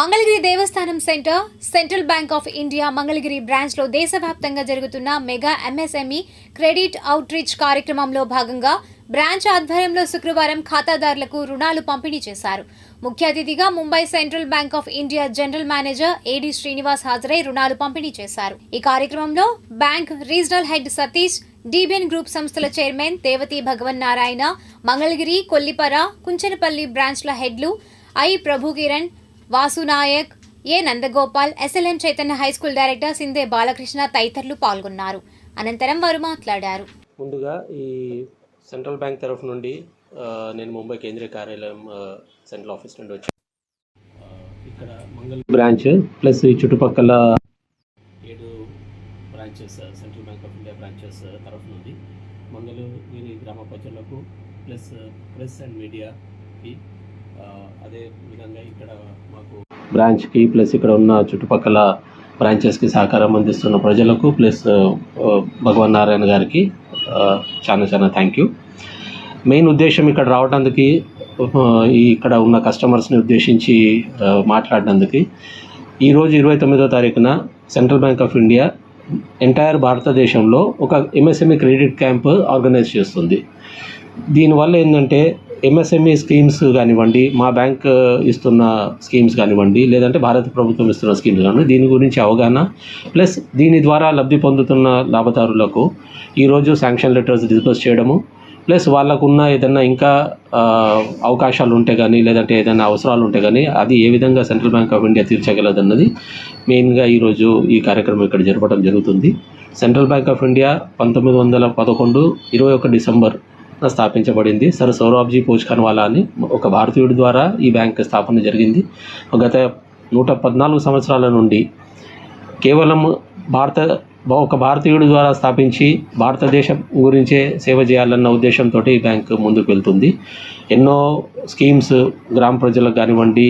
Mangalagiri Devasthanam centre central bank of India Mangalagiri బ్రాంచ్లో దేశవ్యాప్తంగా జరుగుతున్న మెగా ఎంఎస్ఎంఈ క్రెడిట్ అవుట్రీచ్ కార్యక్రమంలో భాగంగా బ్రాంచ్ ఆధ్వర్యంలో శుక్రవారం ఖాతాదారులకు రుణాలు పంపిణీ చేశారు. ముఖ్య అతిథిగా Mumbai central bank of India general manager A D Srinivas హాజరై రుణాలు పంపిణీ చేశారు. ఈ కార్యక్రమంలో bank regional head Satish DBN group సంస్థల చైర్మన్ దేవతి భగవన్ నారాయణ మంగళగిరి కొల్లిపర కుంచనపల్లి బ్రాంచ్ల హెడ్లు I Prabhukiran Vasu Nayak A. Nandagopal SLM Chaitanya high school director Shinde Balakrishna తదితరులు పాల్గొన్నారు. అనంతరం వారు మాట్లాడారు. ముందుగా ఈ సెంట్రల్ బ్యాంక్ తరఫు నుండి నేను ముంబై కేంద్రీయ కార్యాలయం సెంట్రల్ ఆఫీస్ నుండి వచ్చి ఇక్కడ మంగళ బ్రాంచ్ ప్లస్ ఈ చుట్టుపక్కల ఏడు branches central bank of India branches తరఫు నుండి మంగళగిరి గ్రామ ప్రజలకు ప్లస్ ప్రెస్ అండ్ మీడియాకి అదే విధంగా ఇక్కడ మాకు బ్రాంచ్కి ప్లస్ ఇక్కడ ఉన్న చుట్టుపక్కల బ్రాంచెస్కి సహకారం అందిస్తున్న ప్రజలకు ప్లస్ భగవాన్ నారాయణ గారికి చాలా చాలా థ్యాంక్ యూ మెయిన్ ఉద్దేశం ఇక్కడ రావడానికి ఇక్కడ ఉన్న కస్టమర్స్ని ఉద్దేశించి మాట్లాడినందుకు. మాట్లాడడానికి ఈరోజు ఇరవై తొమ్మిదో తారీఖున central bank of India entire భారతదేశంలో ఒక ఎంఎస్ఎంఈ క్రెడిట్ క్యాంప్ ఆర్గనైజ్ చేస్తుంది. దీనివల్ల ఏంటంటే ఎంఎస్ఎంఈ స్కీమ్స్ కానివ్వండి మా బ్యాంక్ uh, ఇస్తున్న స్కీమ్స్ కానివ్వండి లేదంటే భారత ప్రభుత్వం ఇస్తున్న స్కీమ్స్ కానివ్వండి దీని గురించి అవగాహన ప్లస్ దీని ద్వారా లబ్ధి పొందుతున్న లాభదారులకు ఈరోజు శాంక్షన్ లెటర్స్ డిస్బర్స్ చేయడము ప్లస్ వాళ్ళకున్న ఏదైనా ఇంకా uh, అవకాశాలు ఉంటే కానీ లేదంటే ఏదైనా అవసరాలు ఉంటే కానీ అది ఏ విధంగా సెంట్రల్ బ్యాంక్ ఆఫ్ ఇండియా తీర్చగలదన్నది మెయిన్గా ఈరోజు ఈ కార్యక్రమం ఇక్కడ జరపడం జరుగుతుంది. సెంట్రల్ బ్యాంక్ ఆఫ్ ఇండియా పంతొమ్మిది వందల పదకొండు ఇరవై ఒక డిసెంబర్ స్థాపించబడింది. సర్ సౌరాబ్జీ పోచ్ఖాన్వాలా అని ఒక భారతీయుడి ద్వారా ఈ బ్యాంక్ స్థాపన జరిగింది. గత నూట పద్నాలుగు సంవత్సరాల నుండి కేవలం భారత ఒక భారతీయుడి ద్వారా స్థాపించి భారతదేశం గురించే సేవ చేయాలన్న ఉద్దేశంతో ఈ బ్యాంక్ ముందుకు వెళ్తుంది. ఎన్నో స్కీమ్స్ గ్రామ ప్రజలకు కానివ్వండి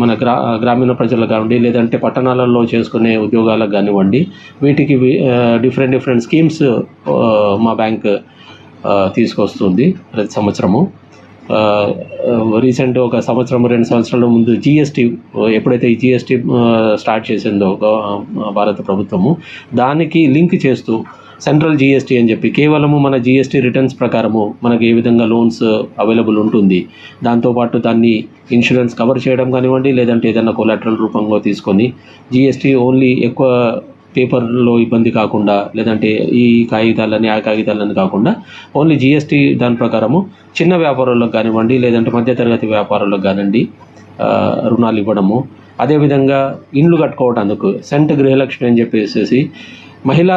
మన గ్రా గ్రామీణ ప్రజలకు కానివ్వండి లేదంటే పట్టణాలలో చేసుకునే ఉద్యోగాలకు కానివ్వండి వీటికి డిఫరెంట్ డిఫరెంట్ స్కీమ్స్ మా బ్యాంక్ తీసుకొస్తుంది ప్రతి సంవత్సరము. రీసెంట్ ఒక సంవత్సరం రెండు సంవత్సరాల ముందు జిఎస్టీ ఎప్పుడైతే ఈ జిఎస్టీ స్టార్ట్ చేసిందో భారత ప్రభుత్వము దానికి లింక్ చేస్తూ సెంట్రల్ జిఎస్టీ అని చెప్పి కేవలము మన జిఎస్టీ రిటర్న్స్ ప్రకారము మనకి ఏ విధంగా లోన్స్ అవైలబుల్ ఉంటుంది దాంతోపాటు దాన్ని ఇన్సూరెన్స్ కవర్ చేయడం కానివ్వండి లేదంటే ఏదైనా కొలాటరల్ రూపంలో తీసుకొని జిఎస్టీ ఓన్లీ ఎక్కువ పేపర్లో ఇబ్బంది కాకుండా లేదంటే ఈ కాగితాలని ఆ కాగితాలని కాకుండా ఓన్లీ జిఎస్టీ దాని ప్రకారము చిన్న వ్యాపారులకు కానివ్వండి లేదంటే మధ్యతరగతి వ్యాపారులకు కానివ్వండి రుణాలు ఇవ్వడము. అదేవిధంగా ఇండ్లు కట్టుకోవడానికి సెంట్ గృహలక్ష్మి అని చెప్పేసి మహిళా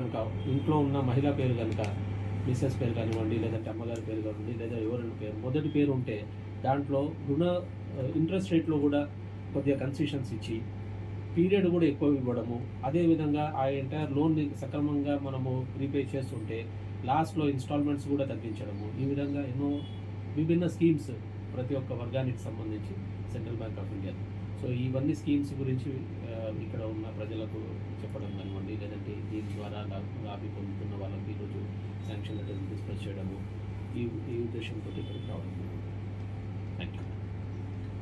కనుక ఇంట్లో ఉన్న మహిళా పేరు కనుక మిస్సెస్ పేరు కానివ్వండి లేదంటే అమ్మగారి పేరు కానివ్వండి లేదా ఎవరైనా పేరు మొదటి పేరు ఉంటే దాంట్లో రుణ ఇంట్రెస్ట్ రేట్లో కూడా కొద్దిగా కన్సెషన్స్ ఇచ్చి పీరియడ్ కూడా ఎక్కువ ఇవ్వడము. అదేవిధంగా ఆ ఎంటైర్ లోన్ని సక్రమంగా మనము రీపే చేస్తుంటే లాస్ట్లో ఇన్స్టాల్మెంట్స్ కూడా తగ్గించడము. ఈ విధంగా ఎన్నో విభిన్న స్కీమ్స్ ప్రతి ఒక్క వర్గానికి సంబంధించి central bank of India so ఇవన్నీ స్కీమ్స్ గురించి ఇక్కడ ఉన్న ప్రజలకు చెప్పడం కానివ్వండి లేదంటే దీని ద్వారా లాభి పొందుతున్న వాళ్ళకి ఈరోజు శాంక్షన్ లెటర్ డిస్కస్ చేయడము. ఈ ఈ ఉద్దేశంతో ఇక్కడికి రావడం థ్యాంక్ యూ